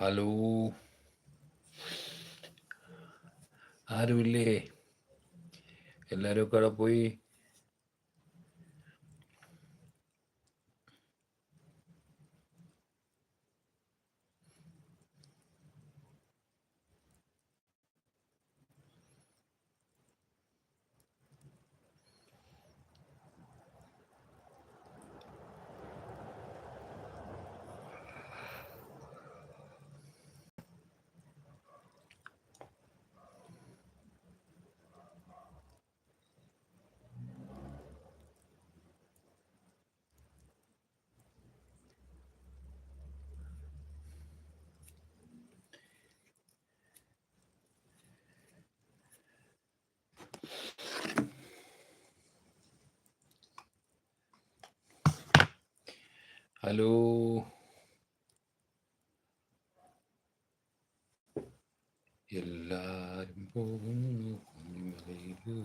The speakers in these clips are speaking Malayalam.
ഹലോ ആരുമില്ലേ? എല്ലാവരും ഒക്കെ പോയി? ഹലോ എല്ലാരും പോകുന്നു കുഞ്ഞുമലയിലോ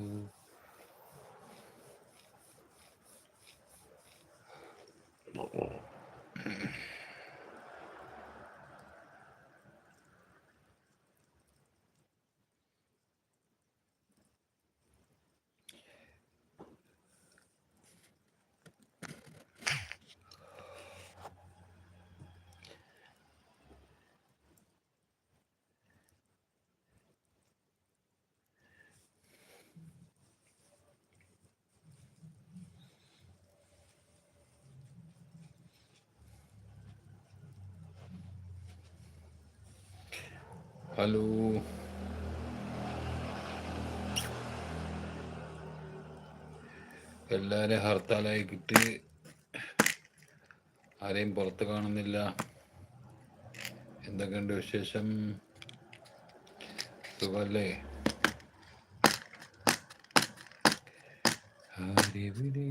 ഹലോ എല്ലാരും ഹർത്താലായി കിട്ടി. ആരെയും പുറത്ത് കാണുന്നില്ല. എന്തൊക്കെയുണ്ട് വിശേഷം? സുഖല്ലേ? ആരെവിടെ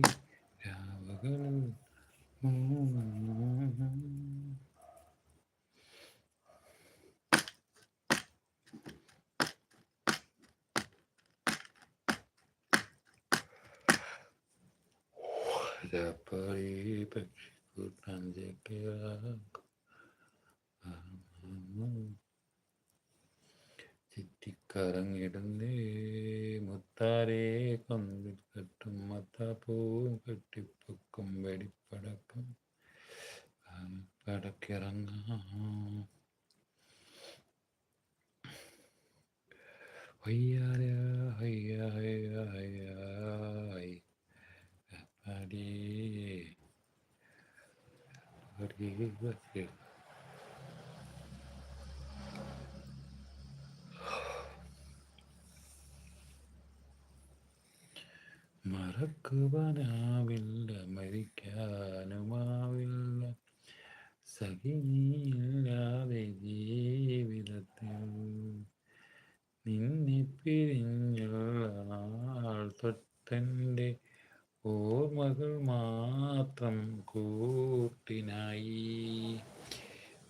पक्षी को प्राण देके आप சித்திக்காரங் இடந்தே முத்தாரே கொம்பில் கட்டும் மத்தா பூவும் கட்டி பக்கம் வெடிப்படக்கம் படக்கிறங்க ஐயாரியா ஐயா ஐயா ஐயா ஐ அப்பாடியே മറക്കുവാനാവില്ല മരിക്കാനുമാവില്ല. സഹിനിയില്ലാതെ ജീവിതത്തിൽ നിന്നെ പിരിഞ്ഞുള്ള നാൾ തൊട്ടെന്റെ ഓർമ്മകൾ മാത്രം കൂട്ടിനായി.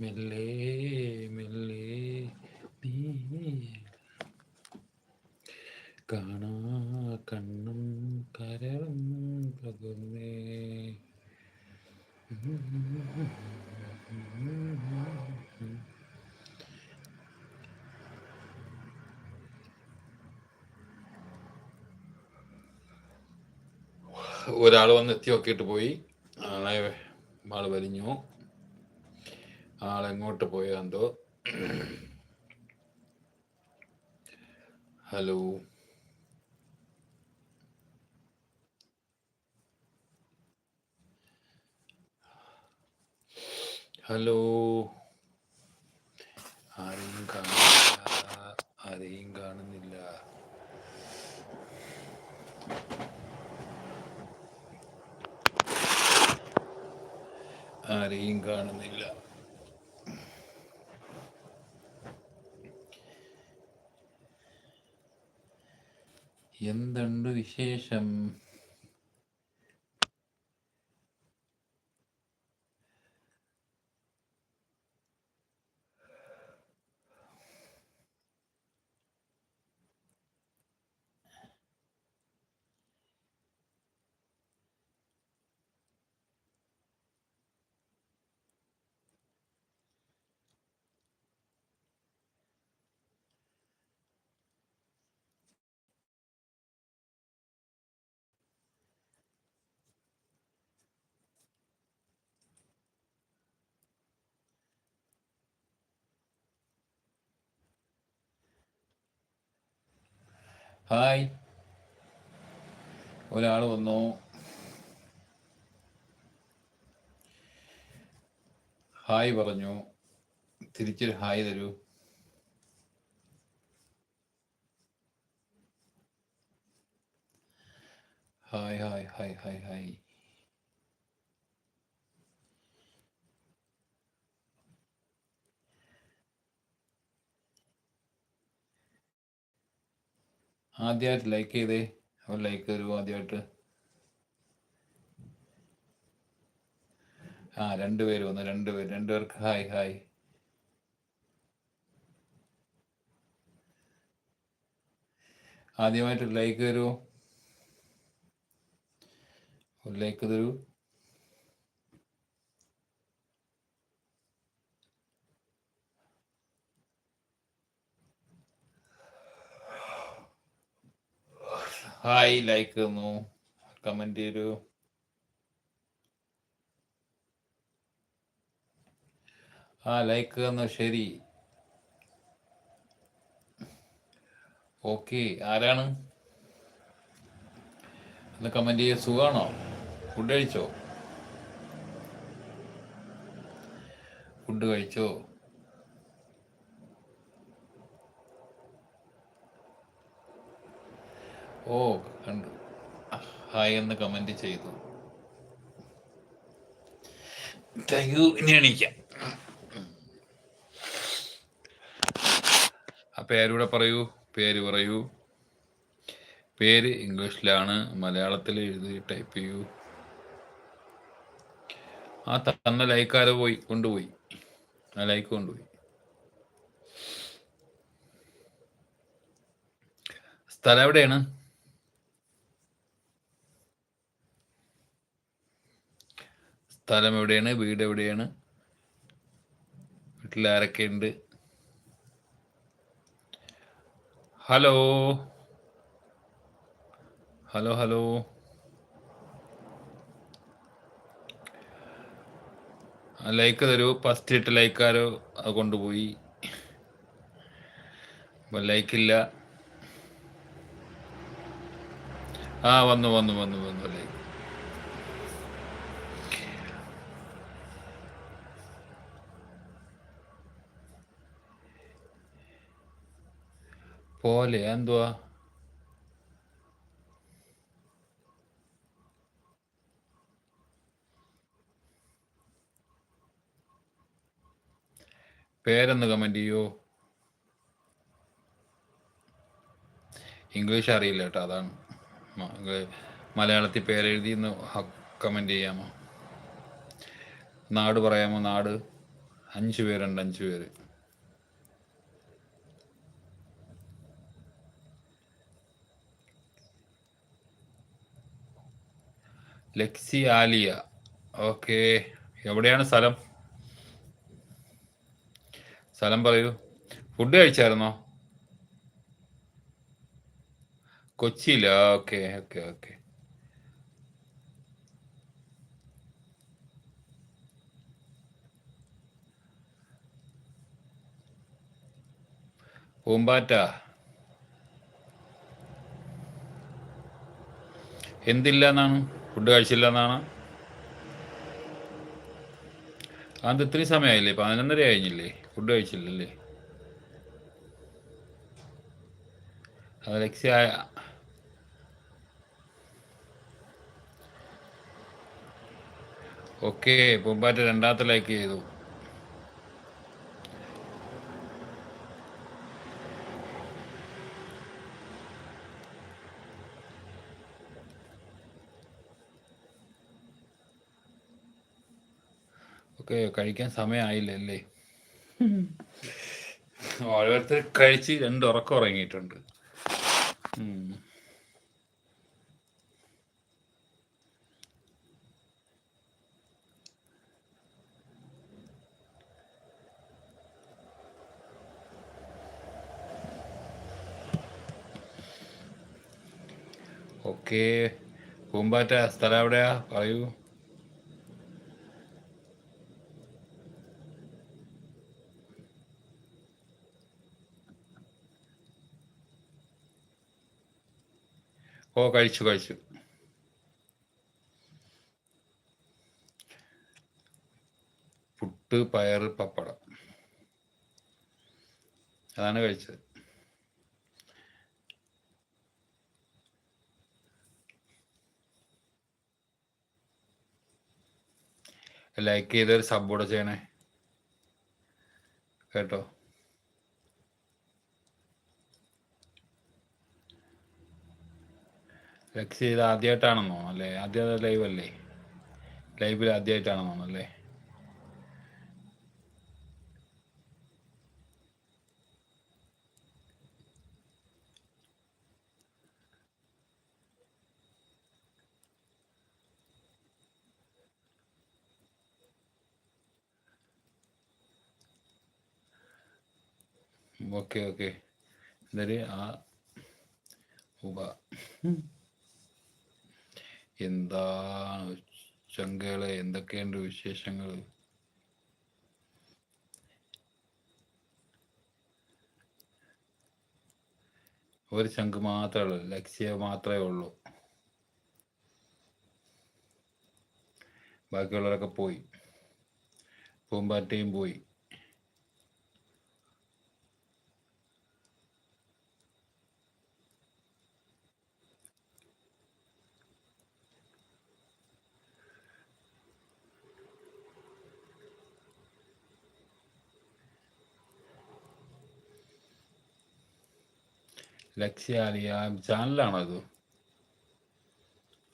മെല്ലെ മെല്ലെ നീ കാണാ കണ്ണും കരളും പകർന്നേ. ഒരാൾ വന്ന് എത്തി നോക്കിയിട്ട് പോയി. ആളെ ആൾ വലിഞ്ഞു. ആളെങ്ങോട്ട് പോയോ എന്തോ? ഹലോ. ഹലോ. ആരെയും കാണുന്നില്ല. ആരെയും കാണുന്നില്ല. ആരെയും കാണുന്നില്ല. എന്തുണ്ട് വിശേഷം? ഹായ്. ഒരാൾ വന്നു. ഹായ് പറഞ്ഞു. തിരിച്ചൊരു ഹായ് തരൂ. Hi hi hi hi hi. ആദ്യമായിട്ട് ലൈക്ക് ചെയ്തേ. അവർ ലൈക്ക് തരുമോ ആദ്യമായിട്ട് ആ രണ്ടുപേര് വന്നു രണ്ടുപേര് രണ്ടുപേർക്ക് ഹായ് ഹായ് ആദ്യമായിട്ട് ലൈക്ക് തരുമോ ഒരു ലൈക്ക് തരൂ ഹായ് ലൈക്ക് തന്നു കമന്റ് ചെയ്തു ആ ലൈക്ക് തന്നു ശരി. ഓക്കെ ആരാണ്? ഒന്ന് കമന്റ് ചെയ്യ സുഖാണോ? ഫുഡ് കഴിച്ചോ? ഫുഡ് കഴിച്ചോ? ഓ കണ്ടു. ഹായ് എന്ന് കമന്റ് ചെയ്തു. താങ്ക് യു ഇനി എണീക്കാം. ആ പേരൂടെ പറയൂ. പേര് പറയൂ. പേര് ഇംഗ്ലീഷിലാണ്. മലയാളത്തിൽ എഴുതി ടൈപ്പ് ചെയ്യൂ. ആ തന്ന ലൈക്കാരോ പോയി കൊണ്ടുപോയി. ആ ലൈക്ക് കൊണ്ടുപോയി. സ്ഥലം എവിടെയാണ്? സ്ഥലം എവിടെയാണ്? വീട് എവിടെയാണ്? വീട്ടിൽ ആരൊക്കെ ഉണ്ട്? ഹലോ. Hello hello. ലൈക്ക് തരൂ. ഫസ്റ്റ് ഇട്ട് ലൈക്കാരോ അത് കൊണ്ടുപോയി. ലൈക്കില്ല ആ വന്നു വന്നു വന്നു വന്നു ലൈക്ക് പോലെ എന്തുവാ പേരൊന്ന് കമന്റ് ചെയ്യോ. ഇംഗ്ലീഷ് അറിയില്ല കേട്ടോ അതാണ്. മലയാളത്തിൽ പേരെഴുതി എന്ന് കമന്റ് ചെയ്യാമോ? നാട് പറയാമോ? നാട്? അഞ്ച് പേരുണ്ട് അഞ്ച് പേര്. ലക്സി ആലിയ ഓക്കെ എവിടെയാണ് സ്ഥലം? സ്ഥലം പറയൂ. ഫുഡ് കഴിച്ചായിരുന്നോ? കൊച്ചിയില്ല ഓക്കെ ഓക്കെ ഓക്കെ പൂമ്പാറ്റ. എന്തില്ല എന്നാണ് ഫുഡ് കഴിച്ചില്ല എന്നാണ്. അത് ഇത്രയും സമയമായില്ലേ? പതിനൊന്നര കഴിഞ്ഞില്ലേ? ഫുഡ് കഴിച്ചില്ലല്ലേ? അലക്സിയ ഓക്കെ പൂമ്പാറ്റ രണ്ടാമത്തെ ലൈക്ക് ചെയ്തു. കഴിക്കാൻ സമയമായില്ലല്ലേ? ഓരോരുത്തർ കഴിച്ച് രണ്ട് ഉറക്കം ഉറങ്ങിയിട്ടുണ്ട്. ഓക്കെ. പൂമ്പാറ്റ സ്ഥലം എവിടെയാ? പറയൂ. ഓ കഴിച്ചു കഴിച്ചു. പുട്ട് പയറ് പപ്പടം. അതാണ് കഴിച്ചത്. ലൈക്ക് ചെയ്തൊരു സബ് കൂടെ ചെയ്യണേ. കേട്ടോ? ലക്സ് ചെയ്ത് ആദ്യമായിട്ടാണെന്നോ അല്ലേ? ആദ്യം ലൈവ് അല്ലേ? ലൈവിൽ ആദ്യമായിട്ടാണെന്നോ അല്ലേ? ഓക്കെ ഓക്കെ എന്തായാലും ആ ഉപ എന്താണ് ചങ്കളെ എന്തൊക്കെയുണ്ട് വിശേഷങ്ങൾ ഒരു ചങ്ക് മാത്രമേ ഉള്ളൂ. ലക്ഷ്യ മാത്രമേ ഉള്ളൂ. ബാക്കിയുള്ളവരൊക്കെ പോയി. പൂമ്പാറ്റയും പോയി. ലക്ഷ്യാലിയ ചാനലാണോ ഇത്?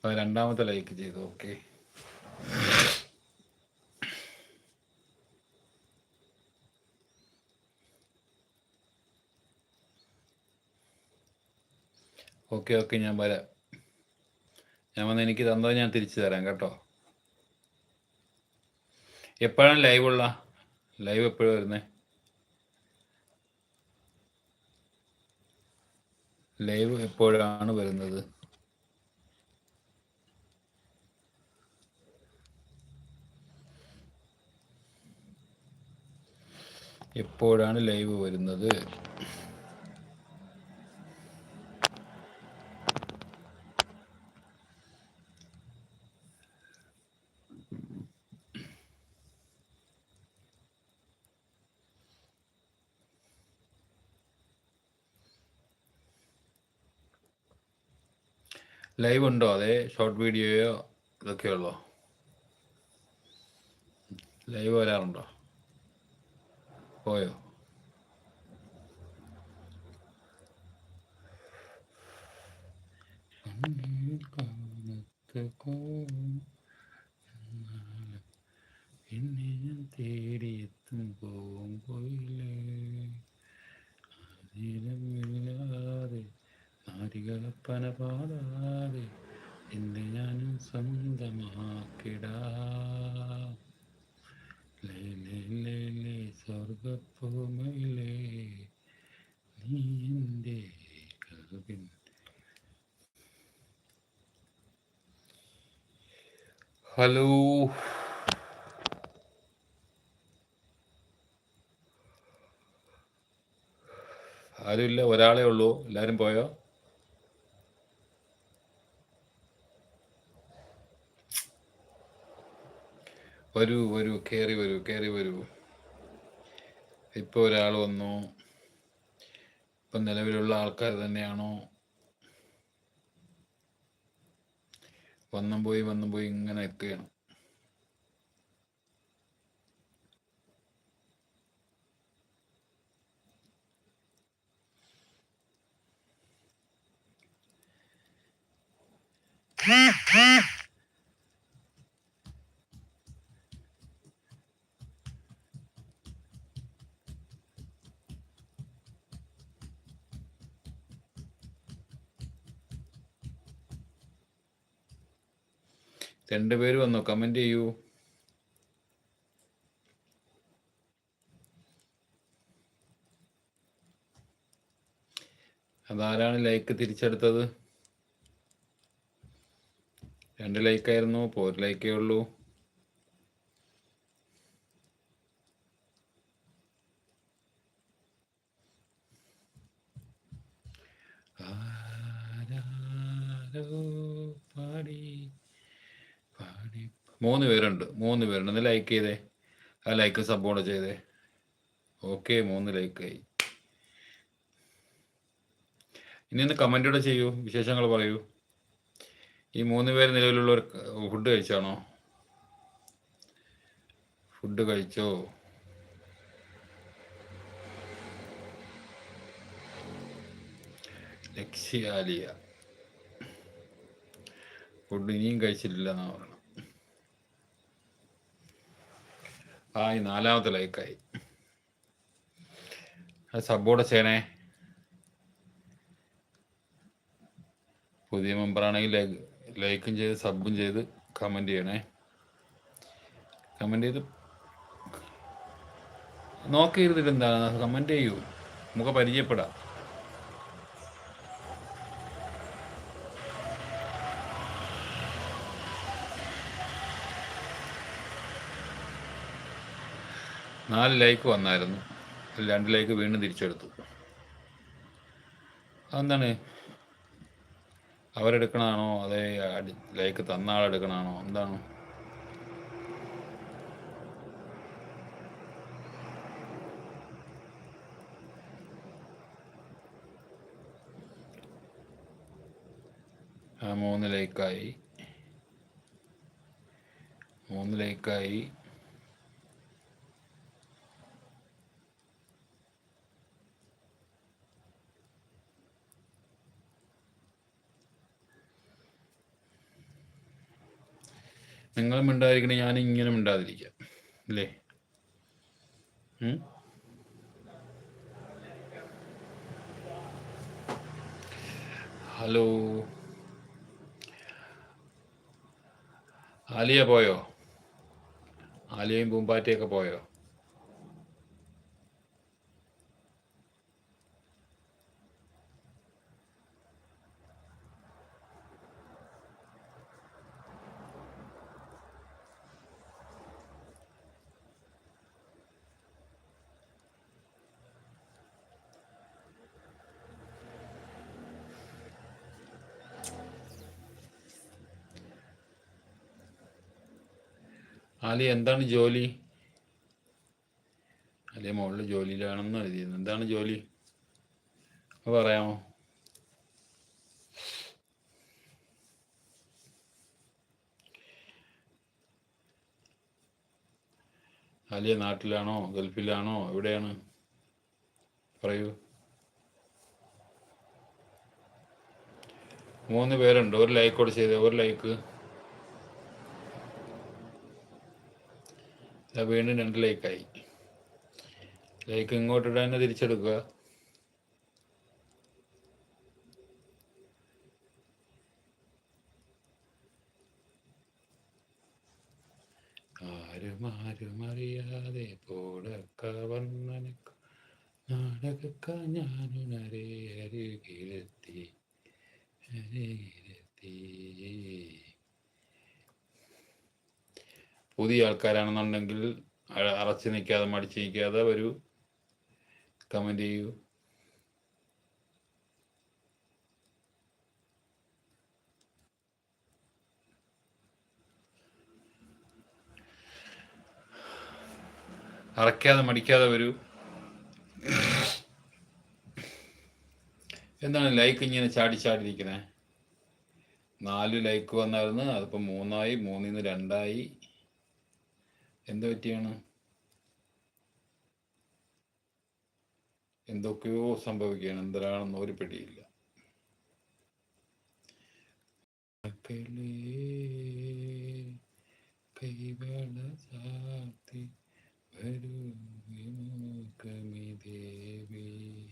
രണ്ടാമത്തെ ലൈക്ക് ചെയ്തു ഓക്കെ ഓക്കെ ഓക്കെ ഞാൻ വരാം. ഞാൻ വന്ന് എനിക്ക് തന്നത് ഞാൻ തിരിച്ചു തരാം കേട്ടോ. എപ്പോഴാണ് ലൈവ് ഉള്ള? ലൈവ് എപ്പോഴും വരുന്നത് ലൈവ് എപ്പോഴാണ് വരുന്നത്? എപ്പോഴാണ് ലൈവ് വരുന്നത്? ലൈവ് ഉണ്ടോ? അതെ. ഷോർട്ട് വീഡിയോയോ ഇതൊക്കെയുള്ളോ ലൈവ് വരാറുണ്ടോ? പോയോ? കാലത്ത് തേടിയെത്തും ഹലോ ആരുമില്ല ഒരാളെ ഉള്ളൂ. എല്ലാവരും പോയോ? വരൂ വരൂ കയറി വരൂ കയറി വരൂ. ഇപ്പോൾ ഒരാൾ വന്നു. ഇപ്പം നിലവിലുള്ള ആൾക്കാർ തന്നെയാണോ? വന്നും പോയി വന്നും പോയി ഇങ്ങനെ എത്തുകയാണ്. രണ്ടുപേര് വന്നോ? കമന്റ് ചെയ്യൂ. അതാരാണ് ലൈക്ക് തിരിച്ചെടുത്തത്? രണ്ട് ലൈക്കായിരുന്നു ഇപ്പോൾ ഒരു ലൈക്കേ ഉള്ളൂ. ആരോ പാടി പാടി മൂന്ന് പേരുണ്ട്. മൂന്ന് പേരുണ്ട്. ഒന്ന് ലൈക്ക് ചെയ്തേ. ആ ലൈക്ക് സപ്പോർട്ട് ചെയ്തേ. ഓക്കെ മൂന്ന് ലൈക്ക് ആയി. ഇനി ഒന്ന് കമന്റ് ഇവിടെ ചെയ്യൂ. വിശേഷങ്ങൾ പറയൂ. ഈ മൂന്ന് പേര് നിലവിലുള്ളവർ ഫുഡ് കഴിച്ചാണോ? ഫുഡ് കഴിച്ചോ? ലക്ഷ്യാലിയ. ഫുഡ് ഇനിയും കഴിച്ചിട്ടില്ല എന്നാ പറയണം ആയി നാലാമത്തെ ലൈക്കായി. സപ്പോർട്ട് ചെയ്യണേ. പുതിയ മെമ്പറാണെങ്കിൽ ലൈക്കും ചെയ്ത് സബും ചെയ്ത് കമന്റ് ചെയ്യണേ. കമന്റ് ചെയ്ത് നോക്കിയിരുന്നിട്ട് എന്താണ്? കമന്റ് ചെയ്യൂ. നമുക്ക് പരിചയപ്പെടാം. നാല് ലൈക്ക് വന്നായിരുന്നു. രണ്ട് ലൈക്ക് വീണ്ടും തിരിച്ചെടുത്തു. അതെന്താണ്? അവരെടുക്കണാണോ അതേ ലൈക്ക് തന്ന ആളെടുക്കണാണോ എന്താണ്? ആ മൂന്ന് ലൈക്കായി മൂന്ന് ലൈക്കായി നിങ്ങൾ മിണ്ടാതിരിക്കണേ ഞാൻ ഇങ്ങനെ മിണ്ടാതിരിക്കാം. അല്ലേ? ഹലോ? ആലിയ പോയോ? ആലിയയും പൂമ്പാറ്റയൊക്കെ പോയോ? ആലിയ എന്താണ് ജോലി? അല്ലെ മുകളിൽ ജോലിയിലാണെന്ന് എഴുതിയത് എന്താണ് ജോലി? പറയാമോ? ആലിയ നാട്ടിലാണോ? ഗൾഫിലാണോ? എവിടെയാണ്? പറയൂ. മൂന്ന് പേരുണ്ട്. ഒരു ലൈക്ക് കൂടെ ചെയ്തേ. ഒരു ലൈക്ക് വീണ്ടും രണ്ട് ലൈക്കായി. ലൈക്ക് ഇങ്ങോട്ട് ഇടാൻ തിരിച്ചെടുക്കുക. ആരും ആരും അറിയാതെ പോടക്ക വന്നനക്ക് നാടക ഞാനുണരേ അരികിലെത്തി അരികിലെത്തി. പുതിയ ആൾക്കാരാണെന്നുണ്ടെങ്കിൽ അറച്ചു നിൽക്കാതെ മടിച്ചു നിൽക്കാതെ ഒരു കമന്റ് ചെയ്യൂ. അറക്കാതെ മടിക്കാതെ വരൂ. എന്താണ് ലൈക്ക് ഇങ്ങനെ ചാടി ചാടി ഇരിക്കണേ നാല് ലൈക്ക് വന്നായിരുന്നു അതിപ്പോൾ മൂന്നായി മൂന്നിൽ നിന്ന് രണ്ടായി. എന്ത് പറ്റിയാണ്? എന്തൊക്കെയോ സംഭവിക്കുകയാണ്. എന്തിനാണെന്ന് ഒരു പിടിയില്ല. കൈവള ദേവി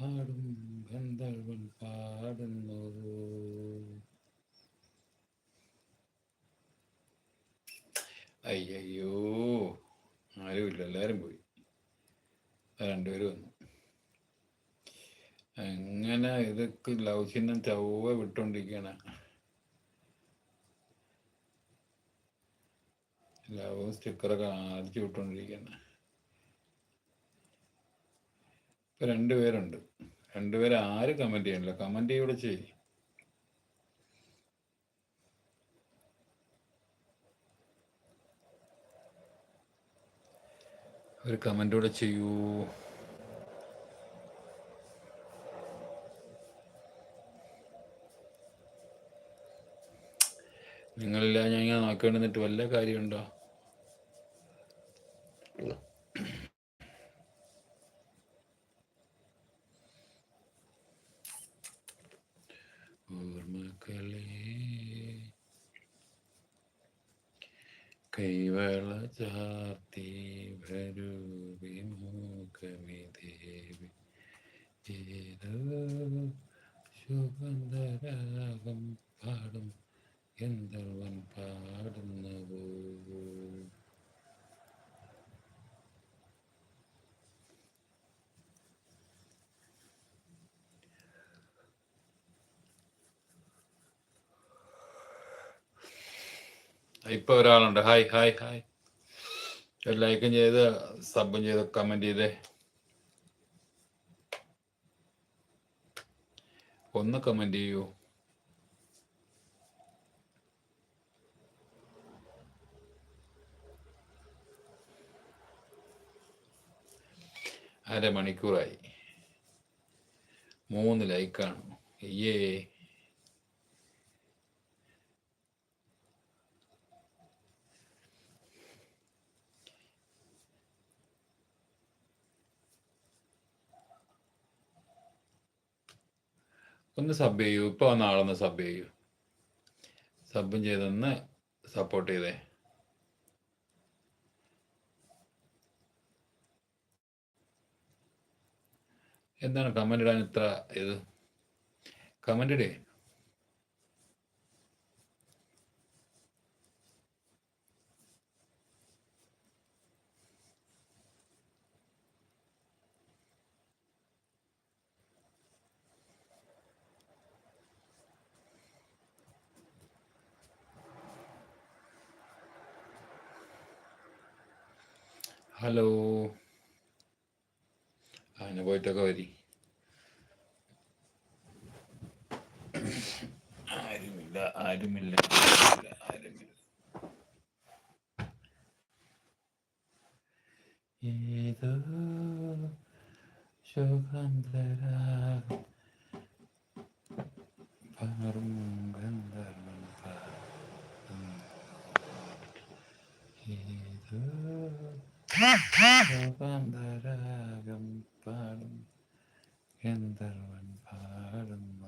പാടും ഗന്ധർവൻ പാടുന്നു. അയ്യോ ആരുമില്ല എല്ലാവരും പോയി. രണ്ടുപേരും വന്നു. അങ്ങനെ ഇതൊക്കെ ലവ് ചിഹ്നം ചൊവ്വ വിട്ടോണ്ടിരിക്കണ? ലവ് സ്റ്റിക്കറൊക്കെ അടിച്ചു വിട്ടോണ്ടിരിക്കണ. ഇപ്പൊ രണ്ടുപേരുണ്ട്. രണ്ടുപേരും ആരും കമന്റ് ചെയ്യണില്ല കമന്റ് ചെയ്യൂടെ ചെയ്യും. ഒരു കമന്റൂടെ ചെയ്യൂ. നിങ്ങളില്ല ഞാൻ ഇങ്ങനെ നോക്കേണ്ടിട്ട് വല്ല കാര്യമുണ്ടോ? ഓർമ്മകളെ കൈവള ചാർത്തി ഏതോ സുഗന്ധരാഗം പാടും എന്തവൻ പാടുന്നവോ ഇപ്പൊ ഒരാളുണ്ട്. Hi hi hi. ലൈക്കും ചെയ്ത് സബും ചെയ്ത് കമന്റ് ചെയ്തേ. ഒന്ന് കമന്റ് ചെയ്യൂ. അരമണിക്കൂറായി. മൂന്ന് ലൈക്കാണ് അയ്യേ. ഒന്ന് സബ് ചെയ്യൂ. ഇപ്പൊ വന്ന ആളൊന്ന് സബ് ചെയ്യൂ സബും ചെയ്തൊന്ന് സപ്പോർട്ട് ചെയ്തേ. എന്താണ് കമന്റ് ഇടാൻ ഇത്ര ഇത്? കമന്റ് ഇടേ. ഹലോ. അതിനെ പോയിട്ടൊക്കെ വരി. ആരുമില്ല ആരുമില്ല ആരുമില്ല ഏതോ പാറും ഗന്ധർവൻ പാടും. ഏതോ സുഗന്ധരാഗം പാടും. ഗന്ധർവൻ പാടുന്നത്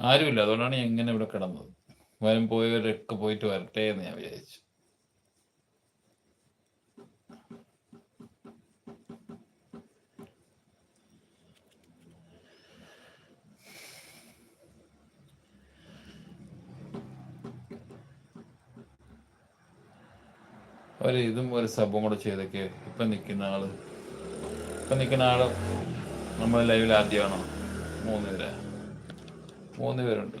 ആരുമില്ല അതുകൊണ്ടാണ് എങ്ങനെ ഇവിടെ കിടന്നത്. വരും പോയവരൊക്കെ പോയിട്ട് വരട്ടെ എന്ന് ഞാൻ വിചാരിച്ചു. ഒരു ഇതും ഒരു സബും കൂടെ ചെയ്തൊക്കെ ഇപ്പൊ നിൽക്കുന്ന ആൾ. ഇപ്പൊ നിൽക്കുന്ന ആൾ നമ്മൾ ലൈവിൽ ആദ്യമാണോ മൂന്ന് പേരാ. മൂന്ന് പേരുണ്ട്.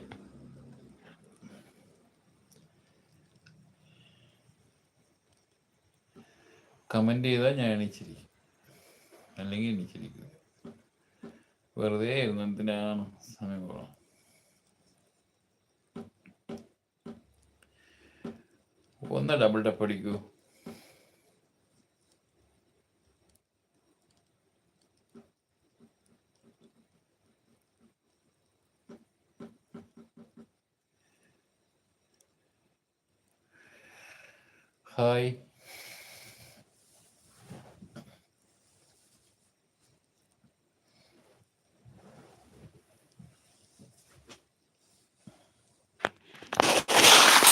കമന്റ് ചെയ്താൽ ഞാൻ എണീച്ചിരിക്കും. അല്ലെങ്കിൽ എണീച്ചിരിക്കും വെറുതെ ഇരുന്നതിനാണ് സമയം പോകണം ഒന്ന് double tap അടിക്കൂ. Hi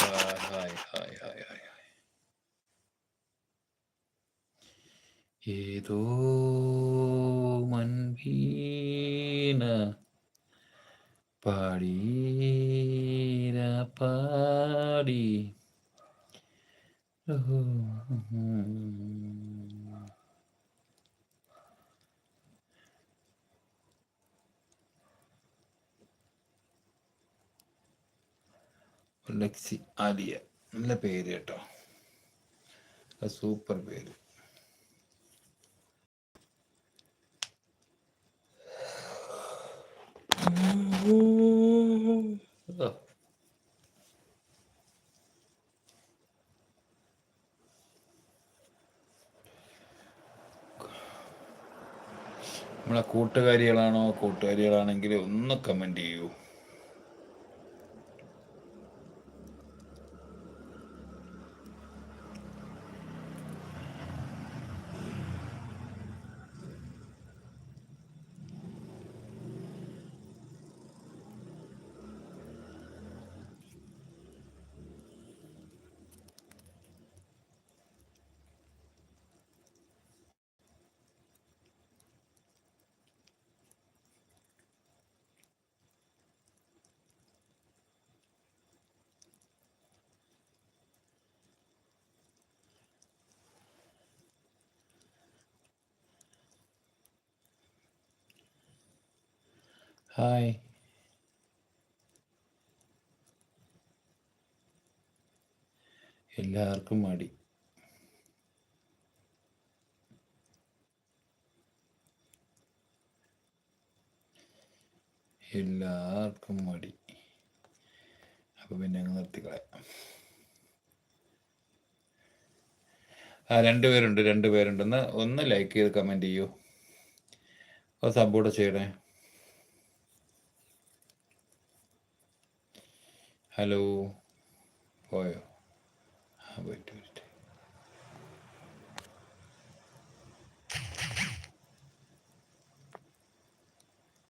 hi hi hi hi hi ഏതോ മൻവീണ പാടീര സൂപ്പർ പേര്. നമ്മളെ കൂട്ടുകാരികളാണോ കൂട്ടുകാരികളാണെങ്കിൽ ഒന്ന് കമന്റ് ചെയ്യൂ. ഹായ്. എല്ലാവർക്കും മടി. എല്ലാവർക്കും മടി. അപ്പോൾ പിന്നെ അങ്ങ് നിർത്തിക്കളയാം. ആ രണ്ട് പേരുണ്ട് രണ്ട് ഒന്ന് ലൈക്ക് ചെയ്ത് കമന്റ് ചെയ്യൂ. അപ്പോൾ സപ്പോർട്ട് ചെയ്യണേ. ഹലോ പോയോ? ആ പറ്റൂ